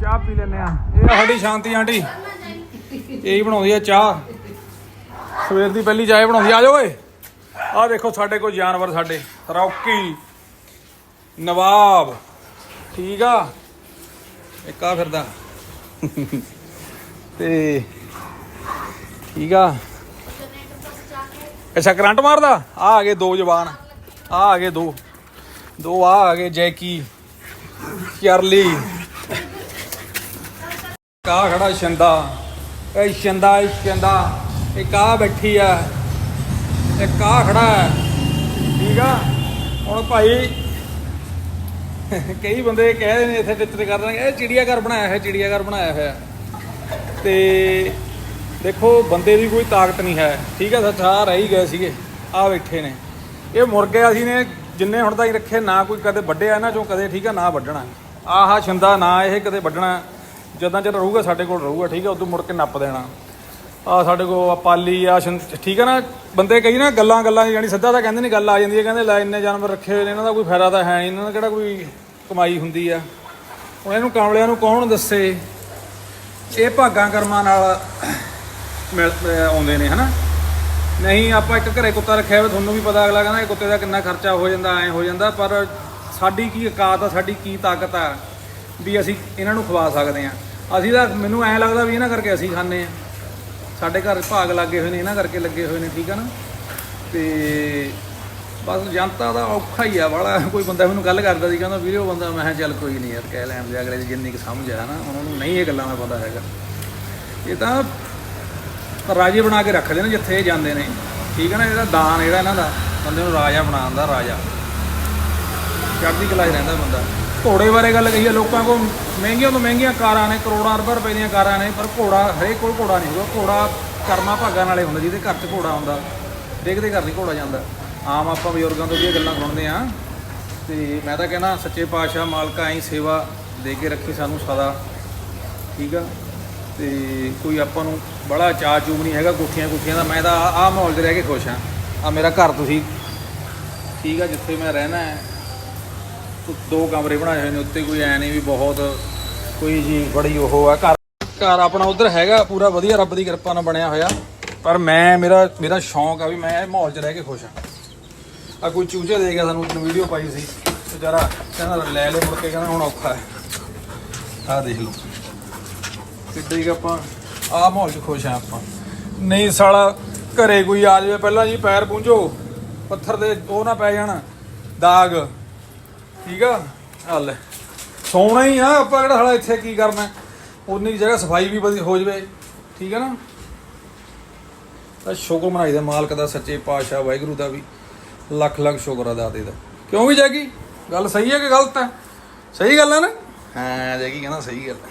ਚਾਹ ਪੀ ਲੈਨੇ ਆ ਇਹ ਸਾਡੀ ਸ਼ਾਂਤੀ ਆਂਟੀ। ਇਹੀ ਬਣਾਉਂਦੀ ਆ ਚਾਹ। ਸਵੇਰ ਦੀ ਪਹਿਲੀ ਚਾਹ ਬਣਾਉਂਦੀ ਆ। ਆ ਜਾਓ ਓਏ। ਆ ਦੇਖੋ ਸਾਡੇ ਕੋਲ ਜਾਨਵਰ ਸਾਡੇ। ਰੌਕੀ, ਨਵਾਬ। ਠੀਕ ਆ? ਇੱਕ ਆ ਫਿਰਦਾ। ਤੇ ਠੀਕ ਆ? ਅੱਛਾ, ਕਰੰਟ ਮਾਰਦਾ? ਆ ਆ ਗਏ ਦੋ ਜਵਾਨ। ਆ ਆ ਗਏ ਦੋ। ਦੋ ਆ ਆ ਗਏ ਜੈਕੀ, ਚਰਲੀ। ਕਾ ਖੜਾ ਸ਼ੰਦਾ, ਇਹ ਸ਼ੰਦਾ ਇਹ ਸ਼ੰਦਾ ਇੱਕ ਆ ਬੈਠੀ ਆ ਇਹ ਆ ਖੜਾ ਹੈ ਠੀਕ ਆ? ਹੁਣ ਭਾਈ, ਕਈ ਬੰਦੇ ਕਹਿ ਰਹੇ ਨੇ ਇੱਥੇ ਟਿੱਚ ਕਰ ਰਹੇ ਨੇ, ਇਹ ਚਿੜੀਆ ਘਰ ਬਣਾਇਆ ਹੈ ਚਿੜੀਆ ਘਰ ਬਣਾਇਆ ਹੋਇਆ। ਤੇ ਦੇਖੋ, ਬੰਦੇ ਦੀ ਕੋਈ ਤਾਕਤ ਨਹੀਂ ਹੈ। ਠੀਕ ਹੈ ਸੱਚ ਰਹਿ ਹੀ ਗਏ ਸੀਗੇ ਆ ਬੈਠੇ ਨੇ। ਇਹ ਮੁਰਗੇ ਅਸੀਂ ਨੇ ਜਿੰਨੇ ਹੁਣ ਤੱਕ ਰੱਖੇ, ਨਾ ਕੋਈ ਕਦੇ ਵੱਡਿਆ ਇਹਨਾਂ ਚੋਂ, ਕਦੇ ਠੀਕ ਆ, ਨਾ ਵੱਢਣਾ। ਆਹਾ ਛਿੰਦਾ ਨਾ ਇਹ ਕਦੇ ਵੱਢਣਾ। ਜਦੋਂ ਚਿਰ ਰਹੂਗਾ ਸਾਡੇ ਕੋਲ ਰਹੂਗਾ, ਠੀਕ ਹੈ, ਉਦੋਂ ਮੁੜ ਕੇ ਨੱਪ ਦੇਣਾ। ਆ ਸਾਡੇ ਕੋਲ ਆ ਪਾਲੀ ਆ ਛਿੰ- ਠੀਕ ਹੈ ਨਾ, ਬੰਦੇ ਕਈ ਨਾ ਗੱਲਾਂ ਗੱਲਾਂ ਜਾਨੀ ਸਿੱਧਾ ਤਾਂ ਕਹਿੰਦੇ ਨਹੀਂ ਗੱਲ ਆ ਜਾਂਦੀ ਹੈ, ਕਹਿੰਦੇ ਲੈ ਇੰਨੇ ਜਾਨਵਰ ਰੱਖੇ ਹੋਏ ਨੇ, ਇਹਨਾਂ ਦਾ ਕੋਈ ਫਾਇਦਾ ਤਾਂ ਹੈ ਨਹੀਂ, ਇਹਨਾਂ ਦਾ ਕਿਹੜਾ ਕੋਈ ਕਮਾਈ ਹੁੰਦੀ ਆ। ਹੁਣ ਇਹਨੂੰ ਕਾਂਵਲਿਆਂ ਨੂੰ ਕੌਣ ਦੱਸੇ? ਇਹ ਭਾਗਾਂ ਕਰਮਾਂ ਨਾਲ ਮਿਲ ਆਉਂਦੇ ਨੇ, ਹਨਾ? ਨਹੀਂ, ਆਪਾਂ ਇੱਕ ਘਰੇ ਕੁੱਤਾ ਰੱਖਿਆ ਹੋਵੇ, ਤੁਹਾਨੂੰ ਵੀ ਪਤਾ ਅਗਲਾ ਕਹਿੰਦਾ ਇਹ ਕੁੱਤੇ ਦਾ ਕਿੰਨਾ ਖਰਚਾ ਹੋ ਜਾਂਦਾ, ਐ ਹੋ ਜਾਂਦਾ, ਪਰ ਸਾਡੀ ਕੀ ਔਕਾਤ ਆ, ਸਾਡੀ ਕੀ ਤਾਕਤ ਆ, ਵੀ ਅਸੀਂ ਇਹਨਾਂ ਨੂੰ ਖਵਾ ਸਕਦੇ ਆ ਅਸੀਂ ਤਾਂ ਮੈਨੂੰ ਐਂ ਲੱਗਦਾ ਵੀ ਇਹਨਾਂ ਕਰਕੇ ਅਸੀਂ ਖਾਂਦੇ ਆ ਸਾਡੇ ਘਰ ਭਾਗ ਲੱਗੇ ਹੋਏ ਨੇ, ਇਹਨਾਂ ਕਰਕੇ ਲੱਗੇ ਹੋਏ ਨੇ, ਠੀਕ ਆ ਨਾ? ਤੇ ਬਸ ਜਨਤਾ ਦਾ ਔਖਾ ਹੀ ਆ, ਵਾਲਾ ਕੋਈ ਬੰਦਾ ਮੈਨੂੰ ਗੱਲ ਕਰਦਾ ਸੀ, ਕਹਿੰਦਾ ਵੀਰੇ ਉਹ ਬੰਦਾ, ਮੈਂ ਕਿਹਾ ਚੱਲ ਕੋਈ ਨਹੀਂ ਯਾਰ, ਕਹਿ ਲੈਣ ਦੇ, ਅਗਲੇ ਦੀ ਜਿੰਨੀ ਕੁ ਸਮਝ ਆ ਨਾ, ਉਹਨਾਂ ਨੂੰ ਨਹੀਂ ਇਹ ਗੱਲਾਂ ਦਾ ਪਤਾ ਹੈਗਾ। ਇਹ ਤਾਂ ਰਾਜੇ ਬਣਾ ਕੇ ਰੱਖਦੇ ਨੇ ਜਿੱਥੇ ਇਹ ਜਾਂਦੇ ਨੇ, ਠੀਕ ਹੈ ਨਾ? ਇਹਦਾ ਦਾਨ ਜਿਹੜਾ ਇਹਨਾਂ ਦਾ, ਬੰਦੇ ਨੂੰ ਰਾਜਾ ਬਣਾਉਣ ਦਾ ਰਾਜਾ। ਚੜ੍ਹਦੀ ਕਲਾ 'ਚ ਰਹਿੰਦਾ ਬੰਦਾ। ਘੋੜੇ ਬਾਰੇ ਗੱਲ ਕਹੀ ਹੈ ਲੋਕਾਂ ਕੋਲ ਮਹਿੰਗੀਆਂ ਤੋਂ ਮਹਿੰਗੀਆਂ ਕਾਰਾਂ ਨੇ, ਕਰੋੜਾਂ ਰੁਪਏ ਰੁਪਏ ਦੀਆਂ ਕਾਰਾਂ ਨੇ, ਪਰ ਘੋੜਾ ਹਰੇਕ ਕੋਲ ਘੋੜਾ ਨਹੀਂ ਹੋਊਗਾ ਘੋੜਾ ਕਰਮਾ ਭਾਗਾਂ ਨਾਲੇ ਹੁੰਦਾ, ਜਿਹਦੇ ਘਰ 'ਚ ਘੋੜਾ ਹੁੰਦਾ ਦੇਖਦੇ ਘਰ ਨਹੀਂ ਘੋੜਾ ਜਾਂਦਾ। ਆਮ ਆਪਾਂ ਬਜ਼ੁਰਗਾਂ ਤੋਂ ਵੀ ਇਹ ਗੱਲਾਂ ਸੁਣਦੇ ਆ ਤੇ ਮੈਂ ਤਾਂ ਕਹਿੰਦਾ, ਸੱਚੇ ਪਾਤਸ਼ਾਹ ਮਾਲਕਾ ਐਂ ਸੇਵਾ ਦੇ ਕੇ ਰੱਖੀ ਸਾਨੂੰ ਸਦਾ, ਠੀਕ ਆ? ਤੇ ਕੋਈ ਆਪਾਂ ਨੂੰ ਬੜਾ ਚਾਅ ਚੂਬ ਨਹੀਂ ਹੈਗਾ ਕੋਠੀਆਂ ਕੋਠੀਆਂ ਦਾ, ਮੈਂ ਤਾਂ ਆਹ ਮਾਹੌਲ 'ਚ ਰਹਿ ਕੇ ਖੁਸ਼ ਹਾਂ। ਆ ਮੇਰਾ ਘਰ ਤੁਸੀਂ, ਠੀਕ ਆ, ਜਿੱਥੇ ਮੈਂ ਰਹਿਣਾ ਹੈ ਦੋ ਕਮਰੇ ਬਣਾਏ ਹੋਏ ਨੇ, ਉੱਤੇ ਕੋਈ ਐ ਨਹੀਂ ਵੀ ਬਹੁਤ ਕੋਈ ਜੀ ਬੜੀ ਉਹ ਆ। ਘਰ ਘਰ ਆਪਣਾ ਉਧਰ ਹੈਗਾ, ਪੂਰਾ ਵਧੀਆ, ਰੱਬ ਦੀ ਕਿਰਪਾ ਨਾਲ ਬਣਿਆ ਹੋਇਆ। ਪਰ ਮੈਂ, ਮੇਰਾ ਮੇਰਾ ਸ਼ੌਂਕ ਆ ਵੀ ਮੈਂ ਇਹ ਮਾਹੌਲ 'ਚ ਰਹਿ ਕੇ ਖੁਸ਼ ਹਾਂ। ਆ ਕੋਈ ਚੂਚੇ ਦੇ ਗਿਆ ਸਾਨੂੰ ਇੱਕ ਵੀਡੀਓ ਪਾਈ ਸੀ। ਵਿਚਾਰਾ ਕਹਿੰਦਾ, ਲੈ ਲੈ ਮੁੜ ਕੇ, ਕਹਿੰਦਾ ਹੁਣ ਔਖਾ ਹੈ। ਆਹ ਦੇਖ ਲਓ। ਕਿੱਡੇ ਕਿ ਆਪਾਂ, ਆਹ ਮਾਹੌਲ 'ਚ ਖੁਸ਼ ਆ ਆਪਾਂ। ਨਹੀਂ ਸਾਲਾ, ਘਰੇ ਕੋਈ ਆ ਜਾਵੇ, ਪਹਿਲਾਂ ਜੀ ਪੈਰ ਪੂੰਝੋ, ਪੱਥਰ ਦੇ ਉਹ ਨਾ ਪੈ ਜਾਣ, ਦਾਗ। ਠੀਕ ਆ? ਹੱਲ ਸੌਣਾ ਹੀ ਆ, ਆਪਾਂ ਕਿਹੜਾ ਸਾਲਾ ਇੱਥੇ ਕੀ ਕਰਨਾ? ਉਨੀ ਜਗ੍ਹਾ ਸਫ਼ਾਈ ਵੀ ਵਧੀਆ ਹੋ ਜਵੇ। ਠੀਕ ਆ ਨਾ? ਤਾਂ ਸ਼ੁਕਰ ਮਨਾਈ ਦਾ ਮਾਲਕ ਦਾ, ਸੱਚੇ ਪਾਤਸ਼ਾਹ ਵਾਹਿਗੁਰੂ ਦਾ ਵੀ। ਲੱਖ ਲੱਖ ਸ਼ੁਕਰ ਅਦਾ ਦੇ ਦਾ। ਕਿਉਂ ਵੀ ਜਾਗੀ? ਗੱਲ ਸਹੀ ਹੈ ਕਿ ਗਲਤ ਹੈ ਸਹੀ ਗੱਲ ਹੈ ਨਾ? ਹਾਂ, ਜੈਗੀ ਕਹਿੰਦਾ ਸਹੀ ਗੱਲ ਹੈ